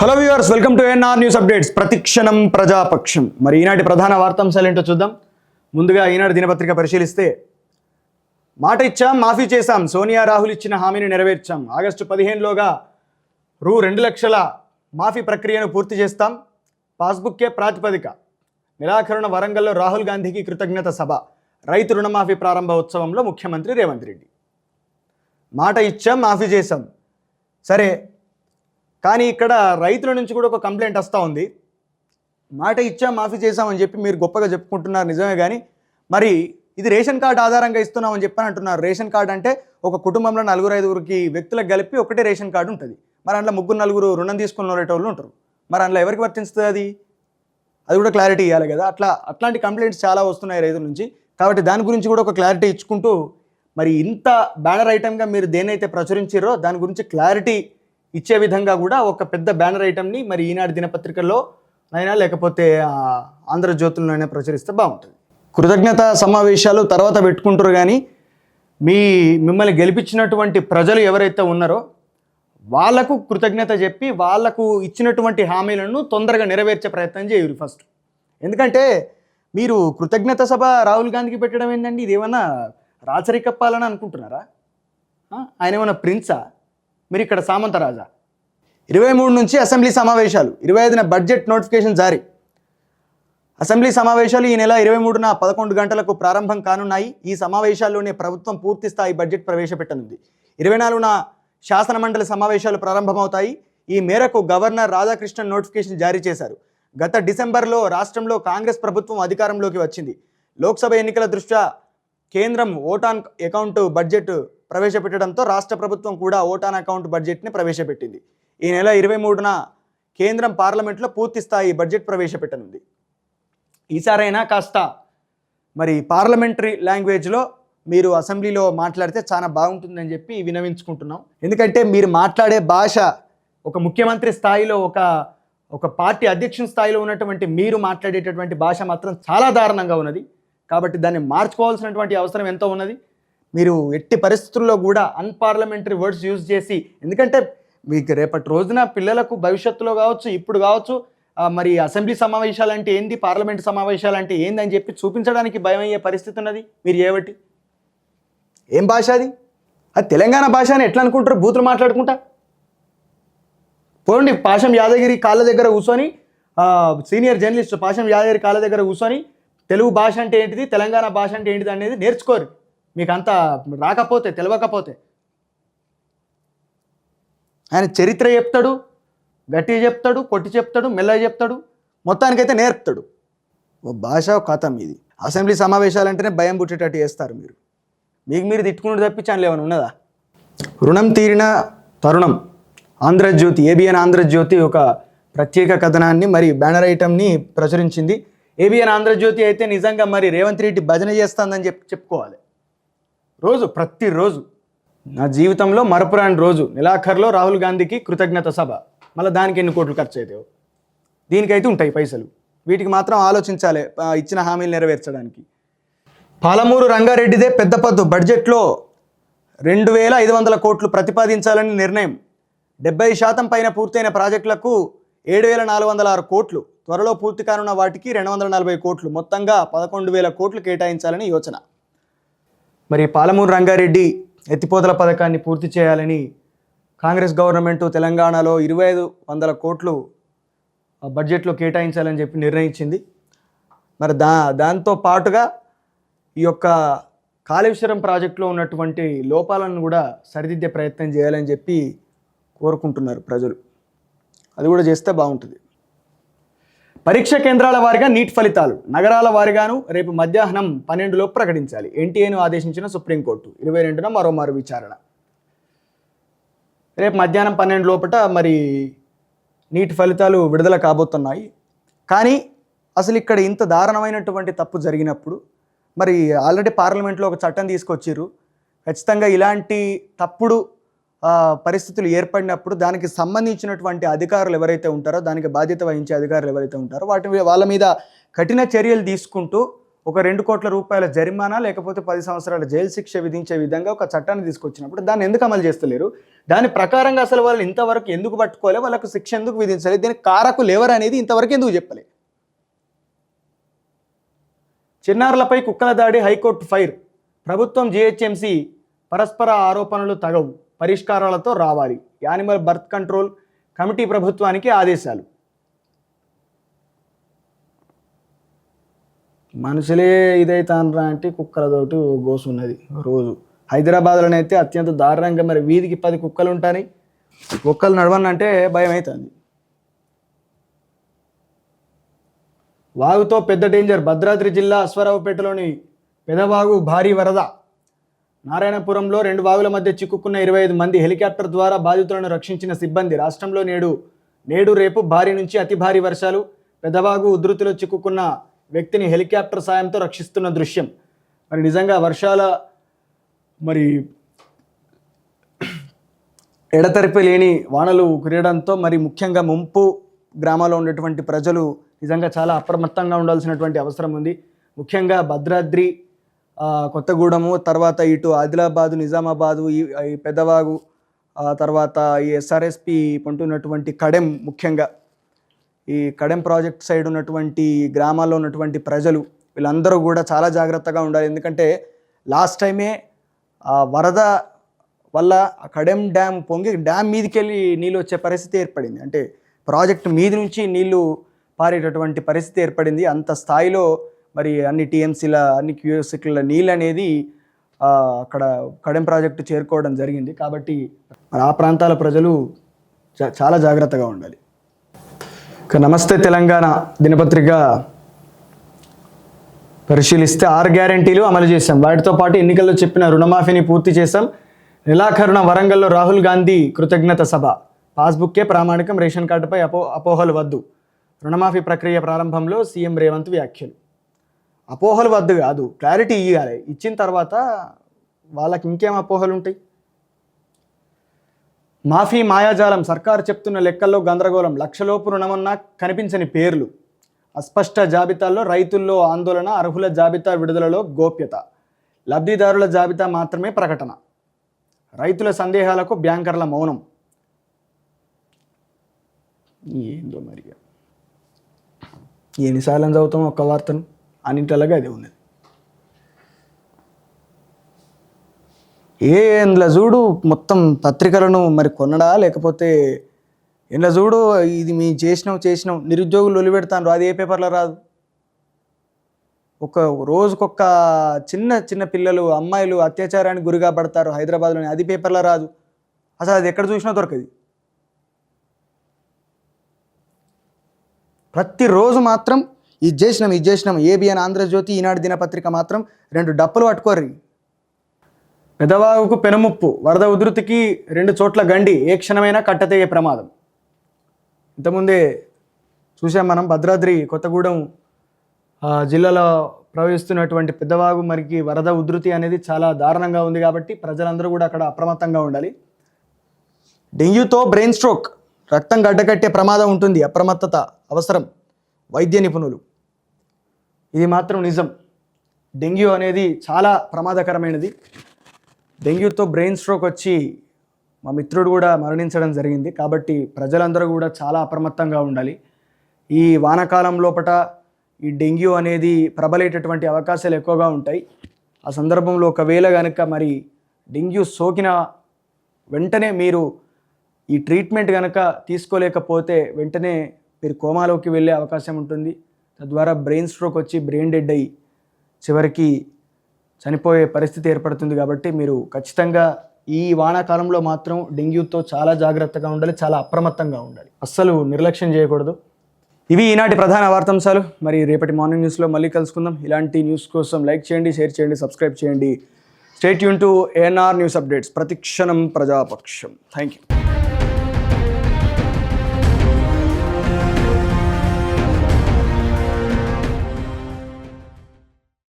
Hello viewers welcome to NR news updates ప్రతిక్షణం ప్రజాపక్షం. మరి ఈనాటి ప్రధాన వార్తాంశాలు ఏంటో చూద్దాం. ముందుగా ఈనాడు దినపత్రిక పరిశీలిస్తే మాట ఇచ్చాం మాఫీ చేశాం సోనియా రాహుల్ ఇచ్చిన హామీని నెరవేర్చాం. ఆగస్టు పదిహేనులోగా రూ రెండు లక్షల మాఫీ ప్రక్రియను పూర్తి చేస్తాం. పాస్బుక్కే ప్రాతిపదిక. నిరాకరణ వరంగల్లో రాహుల్ గాంధీకి కృతజ్ఞత సభ. రైతు రుణమాఫీ ప్రారంభ ఉత్సవంలో ముఖ్యమంత్రి రేవంత్ రెడ్డి. మాట ఇచ్చాం మాఫీ చేశాం. సరే కానీ ఇక్కడ రైతుల నుంచి కూడా ఒక కంప్లైంట్ వస్తూ ఉంది. మాట ఇచ్చాం మాఫీ చేశామని చెప్పి మీరు గొప్పగా చెప్పుకుంటున్నారు నిజమే కానీ మరి ఇది రేషన్ కార్డు ఆధారంగా ఇస్తున్నామని చెప్పని అంటున్నారు. రేషన్ కార్డు అంటే ఒక కుటుంబంలో నలుగురు ఐదుగురికి వ్యక్తులకు కలిపి ఒకటే రేషన్ కార్డు ఉంటుంది. మరి అందులో ముగ్గురు నలుగురు రుణం తీసుకున్న వాళ్ళు ఉంటారు. మరి అందులో ఎవరికి వర్తిస్తుంది అది? అది కూడా క్లారిటీ ఇవ్వాలి కదా. అట్లా అట్లాంటి కంప్లైంట్స్ చాలా వస్తున్నాయి రైతుల నుంచి. కాబట్టి దాని గురించి కూడా ఒక క్లారిటీ ఇచ్చుకుంటూ మరి ఇంత బ్యానర్ ఐటమ్గా మీరు దేనైతే ప్రచురించారో దాని గురించి క్లారిటీ ఇచ్చే విధంగా కూడా ఒక పెద్ద బ్యానర్ ఐటమ్ని మరి ఈనాడు దినపత్రికల్లో అయినా లేకపోతే ఆంధ్రజ్యోతుల్లోనే ప్రచురిస్తే బాగుంటుంది. కృతజ్ఞత సమావేశాలు తర్వాత పెట్టుకుంటారు కానీ మీ మిమ్మల్ని గెలిపించినటువంటి ప్రజలు ఎవరైతే ఉన్నారో వాళ్ళకు కృతజ్ఞత చెప్పి వాళ్ళకు ఇచ్చినటువంటి హామీలను తొందరగా నెరవేర్చే ప్రయత్నం చేయరు ఫస్ట్. ఎందుకంటే మీరు కృతజ్ఞత సభ రాహుల్ గాంధీకి పెట్టడం ఏంటండి ఇది ఏమన్నా రాచరికప్పాలని అనుకుంటున్నారా? ఆయన ఏమైనా ప్రిన్సా? మీరు ఇక్కడ సామంతరాజా. ఇరవై మూడు నుంచి అసెంబ్లీ సమావేశాలు. ఇరవై ఐదున బడ్జెట్ నోటిఫికేషన్ జారీ. అసెంబ్లీ సమావేశాలు ఈ నెల ఇరవై మూడున పదకొండు గంటలకు ప్రారంభం కానున్నాయి. ఈ సమావేశాల్లోనే ప్రభుత్వం పూర్తి స్థాయి బడ్జెట్ ప్రవేశపెట్టనుంది. ఇరవై నాలుగున శాసనమండలి సమావేశాలు ప్రారంభమవుతాయి. ఈ మేరకు గవర్నర్ రాధాకృష్ణన్ నోటిఫికేషన్ జారీ చేశారు. గత డిసెంబర్లో రాష్ట్రంలో కాంగ్రెస్ ప్రభుత్వం అధికారంలోకి వచ్చింది. లోక్సభ ఎన్నికల దృష్ట్యా కేంద్రం ఓటాన్ అకౌంట్ బడ్జెట్ ప్రవేశపెట్టడంతో రాష్ట్ర ప్రభుత్వం కూడా ఓటాన్ అకౌంట్ బడ్జెట్ని ప్రవేశపెట్టింది. ఈ నెల ఇరవై మూడున కేంద్రం పార్లమెంట్లో పూర్తి స్థాయి బడ్జెట్ ప్రవేశపెట్టనుంది. ఈసారైనా కాస్త మరి పార్లమెంటరీ లాంగ్వేజ్లో మీరు అసెంబ్లీలో మాట్లాడితే చాలా బాగుంటుందని చెప్పి వినవించుకుంటున్నాం. ఎందుకంటే మీరు మాట్లాడే భాష ఒక ముఖ్యమంత్రి స్థాయిలో ఒక ఒక పార్టీ అధ్యక్షుని స్థాయిలో ఉన్నటువంటి మీరు మాట్లాడేటటువంటి భాష మాత్రం చాలా దారుణంగా ఉన్నది. కాబట్టి దాన్ని మార్చుకోవాల్సినటువంటి అవసరం ఎంతో ఉన్నది. మీరు ఎట్టి పరిస్థితుల్లో కూడా అన్పార్లమెంటరీ వర్డ్స్ యూజ్ చేసి ఎందుకంటే మీకు రేపటి రోజున పిల్లలకు భవిష్యత్తులో కావచ్చు ఇప్పుడు కావచ్చు మరి అసెంబ్లీ సమావేశాలు అంటే ఏంది పార్లమెంట్ సమావేశాలు అంటే ఏంది అని చెప్పి చూపించడానికి భయం అయ్యే పరిస్థితి ఉన్నది. మీరు ఏమిటి ఏం భాష అది? అది తెలంగాణ భాష అని ఎట్లా అనుకుంటారు? బూతులు మాట్లాడుకుంటా. పోండి పాషం యాదగిరి కాళ్ళ దగ్గర కూర్చొని సీనియర్ జర్నలిస్ట్ పాషం యాదగిరి కాళ్ళ దగ్గర కూర్చొని తెలుగు భాష అంటే ఏంటిది తెలంగాణ భాష అంటే ఏంటిది అనేది నేర్చుకోరు. మీకు అంత రాకపోతే తెలియకపోతే ఆయన చరిత్ర చెప్తాడు గట్టి చెప్తాడు కొట్టి చెప్తాడు మెల్లగా చెప్తాడు మొత్తానికైతే నేర్పుతాడు. ఓ భాష కథం ఇది అసెంబ్లీ సమావేశాలంటేనే భయం పుట్టేటట్టు చేస్తారు మీరు. మీకు మీరు తిట్టుకుని తప్పించాను లేవని ఉన్నదా? రుణం తీరిన తరుణం. ఆంధ్రజ్యోతి ఏబిఎన్ ఆంధ్రజ్యోతి ఒక ప్రత్యేక కథనాన్ని మరి బ్యానర్ ఐటమ్ని ప్రచురించింది. ఏబిఎన్ ఆంధ్రజ్యోతి అయితే నిజంగా మరి రేవంత్ రెడ్డి భజన చేస్తుందని చెప్పి చెప్పుకోవాలి. రోజు ప్రతిరోజు. నా జీవితంలో మరపురాని రోజు. నెలాఖరులో రాహుల్ గాంధీకి కృతజ్ఞత సభ. మళ్ళీ దానికి ఎన్ని కోట్లు ఖర్చు అవుతాయో దీనికైతే ఉంటాయి పైసలు. వీటికి మాత్రం ఆలోచించాలి ఇచ్చిన హామీలు నెరవేర్చడానికి. పాలమూరు రంగారెడ్డిదే పెద్ద పద్దు. బడ్జెట్లో రెండు వేల ఐదు వందల కోట్లు ప్రతిపాదించాలని నిర్ణయం. డెబ్బై శాతం పైన పూర్తయిన ప్రాజెక్టులకు ఏడు వేల నాలుగు వందల ఆరు కోట్లు. త్వరలో పూర్తి కానున్న వాటికి రెండు వందల నలభై కోట్లు. మొత్తంగా పదకొండు వేల కోట్లు కేటాయించాలని యోచన. మరి పాలమూరు రంగారెడ్డి ఎత్తిపోతల పథకాన్ని పూర్తి చేయాలని కాంగ్రెస్ గవర్నమెంట్ తెలంగాణలో ఇరవై ఐదు వందల కోట్లు ఆ బడ్జెట్లో కేటాయించాలని చెప్పి నిర్ణయించింది. మరి దా దాంతో పాటుగా ఈ యొక్క కాళేశ్వరం ప్రాజెక్టులో ఉన్నటువంటి లోపాలను కూడా సరిదిద్దే ప్రయత్నం చేయాలని చెప్పి కోరుకుంటున్నారు ప్రజలు. అది కూడా చేస్తే బాగుంటుంది. పరీక్ష కేంద్రాల వారిగా నీట్ ఫలితాలు నగరాల వారిగాను రేపు మధ్యాహ్నం పన్నెండులో ప్రకటించాలి. ఎన్టీఏను ఆదేశించిన సుప్రీంకోర్టు. ఇరవై రెండున మరోమారు విచారణ. రేపు మధ్యాహ్నం పన్నెండు లోపట మరి నీటి ఫలితాలు విడుదల కాబోతున్నాయి. కానీ అసలు ఇక్కడ ఇంత దారుణమైనటువంటి తప్పు జరిగినప్పుడు మరి ఆల్రెడీ పార్లమెంట్లో ఒక చట్టం తీసుకొచ్చారు ఖచ్చితంగా ఇలాంటి తప్పుడు పరిస్థితులు ఏర్పడినప్పుడు దానికి సంబంధించినటువంటి అధికారులు ఎవరైతే ఉంటారో దానికి బాధ్యత వహించే అధికారులు ఎవరైతే ఉంటారో వాటి వాళ్ళ మీద కఠిన చర్యలు తీసుకుంటూ ఒక రెండు కోట్ల రూపాయల జరిమానా లేకపోతే పది సంవత్సరాల జైలు శిక్ష విధించే విధంగా ఒక చట్టాన్ని తీసుకొచ్చినప్పుడు దాన్ని ఎందుకు అమలు చేస్తలేరు? దాని ప్రకారంగా అసలు వాళ్ళు ఇంతవరకు ఎందుకు పట్టుకోలే? వాళ్ళకు శిక్ష ఎందుకు విధించాలి? దీనికి కారకులు ఎవరు అనేది ఇంతవరకు ఎందుకు చెప్పలే? చిన్నారులపై కుక్కల దాడి హైకోర్టు ఫైర్. ప్రభుత్వం జిహెచ్ఎంసీ పరస్పర ఆరోపణలు తగవు. పరిష్కారాలతో రావాలి. యానిమల్ బర్త్ కంట్రోల్ కమిటీ ప్రభుత్వానికి ఆదేశాలు. మనుషులే ఇదైతాన్రా అంటే కుక్కలతోటి గోసున్నది రోజు. హైదరాబాద్లోనైతే అత్యంత దారుణంగా మరి వీధికి పది కుక్కలు ఉంటాయి కుక్కలు నడవనంటే భయం అవుతుంది వాగుతో పెద్ద డేంజర్ భద్రాద్రి జిల్లా అశ్వరావుపేటలోని పెదవాగు భారీ వరద. నారాయణపురంలో రెండు వాగుల మధ్య చిక్కుకున్న ఇరవై ఐదు మంది హెలికాప్టర్ ద్వారా బాధితులను రక్షించిన సిబ్బంది రాష్ట్రంలో నేడు నేడు రేపు భారీ నుంచి అతి భారీ వర్షాలు పెదవాగు ఉధృతిలో చిక్కుకున్న వ్యక్తిని హెలికాప్టర్ సాయంతో రక్షిస్తున్న దృశ్యం. మరి నిజంగా వర్షాల మరి ఎడతెరిపి లేని వానలు కురియడంతో మరి ముఖ్యంగా ముంపు గ్రామాల్లో ఉన్నటువంటి ప్రజలు నిజంగా చాలా అప్రమత్తంగా ఉండాల్సినటువంటి అవసరం ఉంది. ముఖ్యంగా భద్రాద్రి కొత్తగూడెము తర్వాత ఇటు ఆదిలాబాదు నిజామాబాదు ఈ పెద్దవాగు తర్వాత ఈ ఎస్ఆర్ఎస్పి పంటున్నటువంటి కడెం ముఖ్యంగా. ఈ కడెం ప్రాజెక్ట్ సైడ్ ఉన్నటువంటి గ్రామాల్లో ఉన్నటువంటి ప్రజలు వీళ్ళందరూ కూడా చాలా జాగ్రత్తగా ఉండాలి. ఎందుకంటే లాస్ట్ టైమే ఆ వరద వల్ల ఆ కడెం డ్యామ్ పొంగి డ్యామ్ మీదకి వెళ్ళి నీళ్ళు వచ్చే పరిస్థితి ఏర్పడింది. అంటే ప్రాజెక్ట్ మీది నుంచి నీళ్ళు పారేటటువంటి పరిస్థితి ఏర్పడింది. అంత స్థాయిలో మరి అన్ని టీఎంసీల అన్ని క్యూఎస్సీల నీళ్ళు అనేది అక్కడ కడెం ప్రాజెక్టు చేరుకోవడం జరిగింది. కాబట్టి మరి ఆ ప్రాంతాల ప్రజలు చా- చాలా జాగ్రత్తగా ఉండాలి. ఇక నమస్తే తెలంగాణ దినపత్రిక పరిశీలిస్తే ఆరు గ్యారంటీలు అమలు చేశాం. వాటితో పాటు ఎన్నికల్లో చెప్పిన రుణమాఫీని పూర్తి చేశాం. నిలాఖరుణ వరంగల్లో రాహుల్ గాంధీ కృతజ్ఞత సభ. పాస్బుక్కే ప్రామాణికం రేషన్ కార్డుపై అపో అపోహలు వద్దు. రుణమాఫీ ప్రక్రియ ప్రారంభంలో సీఎం రేవంత్ వ్యాఖ్యలు. అపోహలు వద్దు కాదు. క్లారిటీ ఇవ్వాలి ఇచ్చిన తర్వాత వాళ్ళకి ఇంకేం అపోహలు ఉంటాయి? మాఫీ మాయాజాలం సర్కారు చెప్తున్న లెక్కల్లో గందరగోళం లక్షలోపు రుణమన్నా కనిపించని పేర్లు. అస్పష్ట జాబితాల్లో రైతుల్లో ఆందోళన అర్హుల జాబితా విడుదలలో గోప్యత. లబ్ధిదారుల జాబితా మాత్రమే ప్రకటన. రైతుల సందేహాలకు బ్యాంకర్ల మౌనం. ఏందో మరి ఎన్నిసార్లు చదువుతాం ఒక్క వార్తను? అన్నింటిలాగా అది ఉన్నది. ఏ ఇందులో చూడు మొత్తం పత్రికలను మరి కొనడా లేకపోతే ఇందులో చూడు ఇది మీ చేసినాం చేసినాం నిరుద్యోగులు వదిలిపెడతాను అది ఏ పేపర్లో రాదు? ఒక రోజుకొక చిన్న చిన్న పిల్లలు అమ్మాయిలు అత్యాచారానికి గురిగా పడతారు హైదరాబాద్లోని అది పేపర్లో రాదు. అసలు అది ఎక్కడ చూసినా దొరకదు. ప్రతిరోజు మాత్రం ఇది చేసినాం ఇది చేసినాం. ఏబిఎన్ ఆంధ్రజ్యోతి ఈనాడు దినపత్రిక మాత్రం రెండు డప్పులు పట్టుకోర్రి. పెదవాగుకు పెనుముప్పు వరద ఉధృతికి రెండు చోట్ల గండి ఏ క్షణమైనా కట్టతెగే ప్రమాదం. ఇంతకుముందే చూసాం మనం భద్రాద్రి కొత్తగూడెం ఆ, జిల్లాలో ప్రవహిస్తున్నటువంటి పెద్దవాగు మరికి వరద ఉధృతి అనేది చాలా దారుణంగా ఉంది కాబట్టి ప్రజలందరూ కూడా అక్కడ అప్రమత్తంగా ఉండాలి. డెంగ్యూతో బ్రెయిన్ స్ట్రోక్ రక్తం గడ్డకట్టే ప్రమాదం ఉంటుంది అప్రమత్తత అవసరం వైద్య నిపుణులు. ఇది మాత్రం నిజం. డెంగ్యూ అనేది చాలా ప్రమాదకరమైనది. డెంగ్యూతో బ్రెయిన్ స్ట్రోక్ వచ్చి మా మిత్రుడు కూడా మరణించడం జరిగింది. కాబట్టి ప్రజలందరూ కూడా చాలా అప్రమత్తంగా ఉండాలి. ఈ వానాకాలం లోపట ఈ డెంగ్యూ అనేది ప్రబలేటటువంటి అవకాశాలు ఎక్కువగా ఉంటాయి. ఆ సందర్భంలో ఒకవేళ కనుక మరి డెంగ్యూ సోకిన వెంటనే మీరు ఈ ట్రీట్మెంట్ కనుక తీసుకోలేకపోతే వెంటనే మీరు కోమాలోకి వెళ్ళే అవకాశం ఉంటుంది. తద్వారా బ్రెయిన్ స్ట్రోక్ వచ్చి బ్రెయిన్ డెడ్ అయ్యి చివరికి చనిపోయే పరిస్థితి ఏర్పడుతుంది కాబట్టి మీరు ఖచ్చితంగా ఈ వానాకాలంలో మాత్రం డెంగ్యూతో చాలా జాగ్రత్తగా ఉండాలి చాలా అప్రమత్తంగా ఉండాలి. అస్సలు నిర్లక్ష్యం చేయకూడదు. ఇవి ఈనాటి ప్రధాన వార్తాంశాలు. మరి రేపటి మార్నింగ్ న్యూస్లో మళ్ళీ కలుసుకుందాం. ఇలాంటి న్యూస్ కోసం లైక్ చేయండి షేర్ చేయండి సబ్స్క్రైబ్ చేయండి. State Yoon to ANR news updates ప్రతిక్షణం ప్రజాపక్షం. Thank you